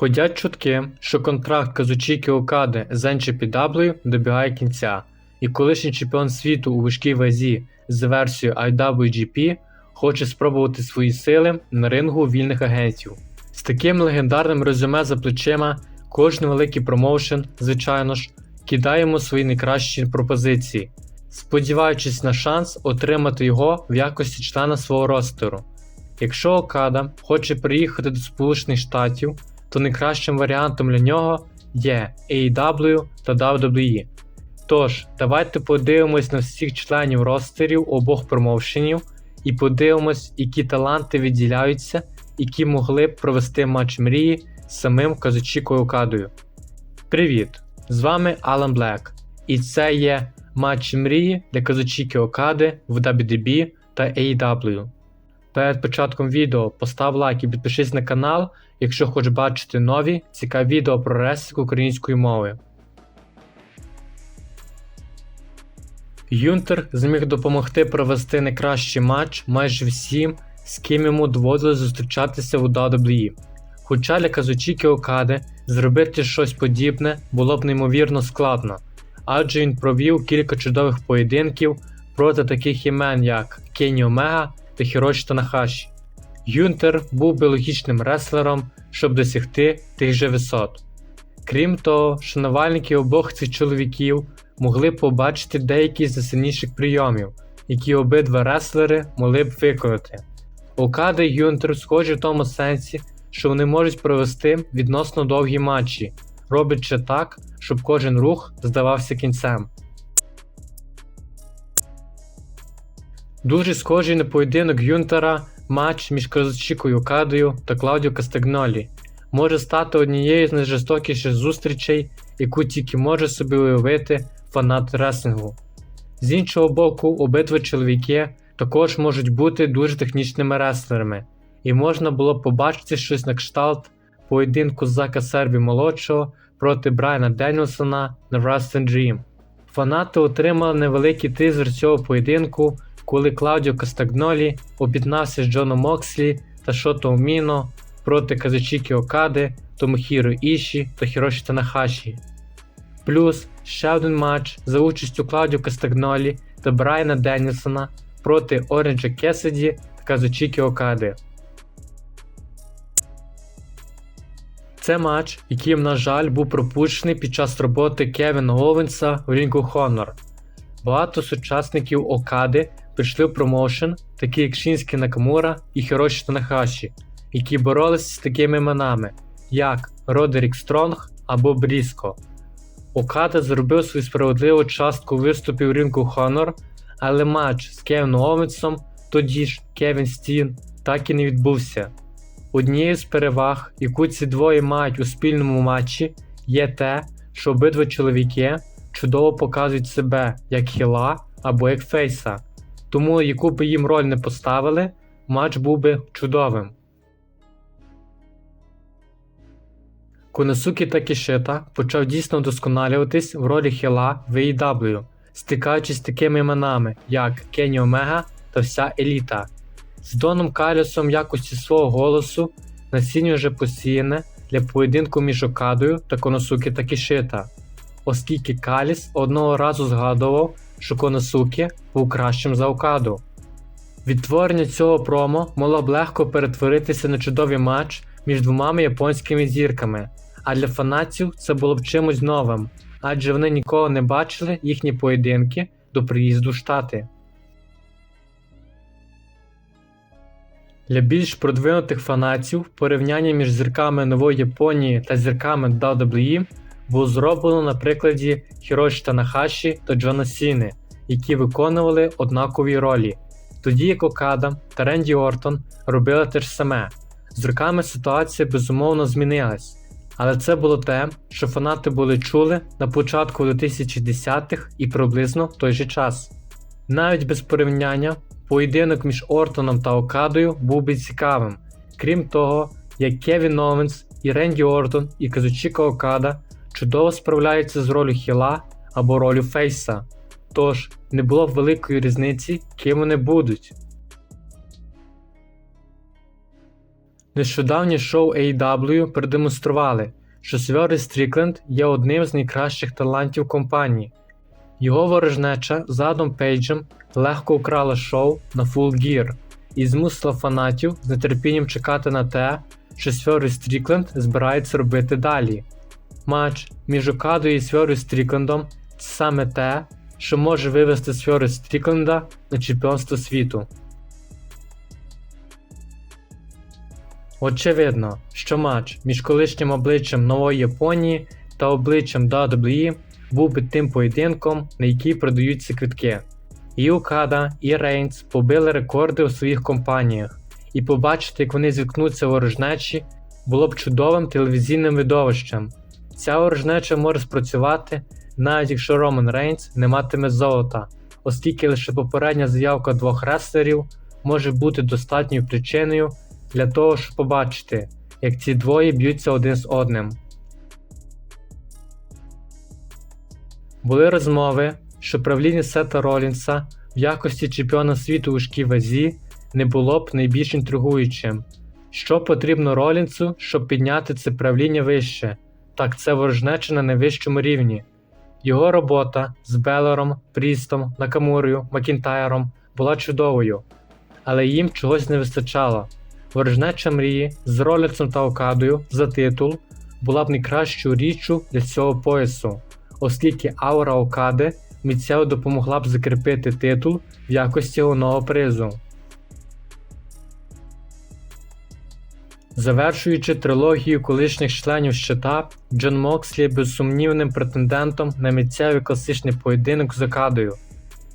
Ходять чутки, що контракт Казучікі Окади з NGPW добігає кінця, і колишній чемпіон світу у важкій вазі з версією IWGP хоче спробувати свої сили на рингу вільних агентів. З таким легендарним резюме за плечима, кожен великий промоушен, звичайно ж, кидає йому свої найкращі пропозиції, сподіваючись на шанс отримати його в якості члена свого ростеру. Якщо Окада хоче приїхати до Сполучених Штатів, то найкращим варіантом для нього є AEW та WWE. Тож, давайте подивимось на всіх членів ростерів обох промоушенів і подивимось, які таланти відділяються, які могли б провести матч мрії з самим Казучіко Окадою. Привіт! З вами Алан Блек, і це є матч мрії для Казучіки Окади в WDB та AEW. Перед початком відео постав лайк і підпишись на канал, якщо хочеш бачити нові цікаві відео про рестлінг українською мовою. Юнтер зміг допомогти провести найкращий матч майже всім, з ким йому доводилось зустрічатися у WWE. Хоча для Казучіки Окади зробити щось подібне було б неймовірно складно, адже він провів кілька чудових поєдинків проти таких імен, як Кені Омега та Хіроші Танахаші. Юнтер був біологічним реслером, щоб досягти тих же висот. Крім того, шанувальники обох цих чоловіків могли побачити деякі з найсильніших прийомів, які обидва реслери могли б виконати. Окада і Юнтер схожі в тому сенсі, що вони можуть провести відносно довгі матчі, роблячи так, щоб кожен рух здавався кінцем. Дуже схожий на поєдинок Юнтера матч між Казучікою Окадою та Клаудіо Кастагнолі може стати однією з найжорстокіших зустрічей, яку тільки може собі уявити фанат реслінгу. З іншого боку, обидва чоловіки також можуть бути дуже технічними реслерами, і можна було побачити щось на кшталт поєдинку Зака Сербі молодшого проти Брайана Денілсона на Wrestling Dream. Фанати отримали невеликий тизер цього поєдинку, коли Клаудіо Кастагнолі об'єднався з Джоном Мокслі та Шото Оміно проти Казучікі Окади, Томохіро Іші та Хіроші Танахаші. Плюс ще один матч за участю Клаудіо Кастагнолі та Брайана Деннісона проти Оренджа Кесіді та Казучікі Окади. Це матч, який, на жаль, був пропущений під час роботи Кевіна Овенса в of Honor. Багато сучасників Окади прийшли в промоушен, такі як Шінські Накамура і Хіроші Танахаші, які боролися з такими іменами, як Родерік Стронг або Бріско. Окада зробив свою справедливу частку виступів Ring Honor, але матч з Кевіном Овенсом, тоді ж Кевін Стін, так і не відбувся. Однією з переваг, яку ці двоє мають у спільному матчі, є те, що обидва чоловіки чудово показують себе як хіла або як фейса, тому яку б їм роль не поставили, матч був би чудовим. Коносукі Такішита почав дійсно вдосконалюватись в ролі хіла в AEW, стикаючись з такими іменами, як Кені Омега та вся еліта. З Доном Калісом якості свого голосу насіння вже посіяне для поєдинку між Окадою та Коносукі Такішита, оскільки Каліс одного разу згадував, що Коносукі був кращим за Окаду. Відтворення цього промо могло б легко перетворитися на чудовий матч між двома японськими зірками, а для фанатів це було б чимось новим, адже вони ніколи не бачили їхні поєдинки до приїзду в Штати. Для більш продвинутих фанатів порівняння між зірками нової Японії та зірками WWE було зроблено на прикладі Хіроші Танахаші та Джона Сіни, які виконували однакові ролі, тоді як Окада та Ренді Ортон робили те ж саме. З роками ситуація безумовно змінилась, але це було те, що фанати були чули на початку 2010-х і приблизно в той же час. Навіть без порівняння, поєдинок між Ортоном та Окадою був би цікавим, крім того, як Кевін Овенс і Ренді Ортон і Казучіка Окада чудово справляються з ролью хіла або ролью фейса, тож не було б великої різниці, ким вони будуть. Нещодавнє шоу AEW продемонстрували, що Сьвері Стрікленд є одним з найкращих талантів компанії. Його ворожнеча з Адом Пейджем легко украла шоу на Full Gear і змусила фанатів з нетерпінням чекати на те, що Сьвері Стрікленд збирається робити далі. Матч між Окадою і Сьвері Стріклендом це саме те, що може вивести Сьвері Стрікленда на чемпіонство світу. Очевидно, що матч між колишнім обличчям нової Японії та обличчям WWE був би тим поєдинком, на який продаються квитки. І Окада, і Рейнс побили рекорди у своїх компаніях, і побачити, як вони зіткнуться ворожнечі, було б чудовим телевізійним видовищем. Ця ворожнеча може спрацювати, навіть якщо Роман Рейнс не матиме золота, оскільки лише попередня заявка двох реслерів може бути достатньою причиною для того, щоб побачити, як ці двоє б'ються один з одним. Були розмови, що правління Сета Ролінса в якості чемпіона світу у важкій вазі не було б найбільш інтригуючим. Що потрібно Ролінсу, щоб підняти це правління вище? Так це ворожнеча на найвищому рівні. Його робота з Белером, Прістом, Накамурою, Макінтайром була чудовою, але їм чогось не вистачало. Ворожнеча мрії з Ролінсом та Окадою за титул була б найкращою річчю для цього поясу, оскільки аура Окади міцево допомогла б закріпити титул в якості головного призу. Завершуючи трилогію колишніх членів щита, Джон Мокслі є безсумнівним претендентом на місцевий класичний поєдинок з Окадою.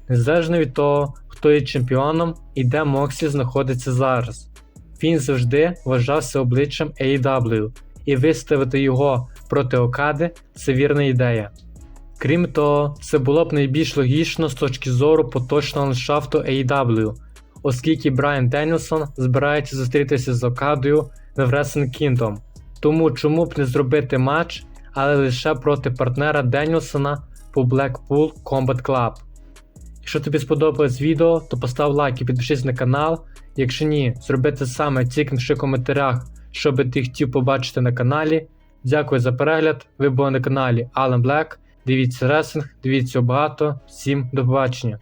Незалежно від того, хто є чемпіоном і де Мокслі знаходиться зараз. Він завжди вважався обличчям AEW, і виставити його проти Окади це вірна ідея. Крім того, це було б найбільш логічно з точки зору поточного ландшафту AEW, оскільки Брайан Денілсон збирається зустрітися з Окадою на Wrestling Kingdom. Тому чому б не зробити матч, але лише проти партнера Денілсона по Blackpool Combat Club. Якщо тобі сподобалось відео, то постав лайк і підпишись на канал. Якщо ні, зроби те саме, тільки в коментарях, що ти хотів побачити на каналі. Дякую за перегляд. Ви були на каналі Alan Black. Дивіться ресинг, дивіться багато. Всім до побачення.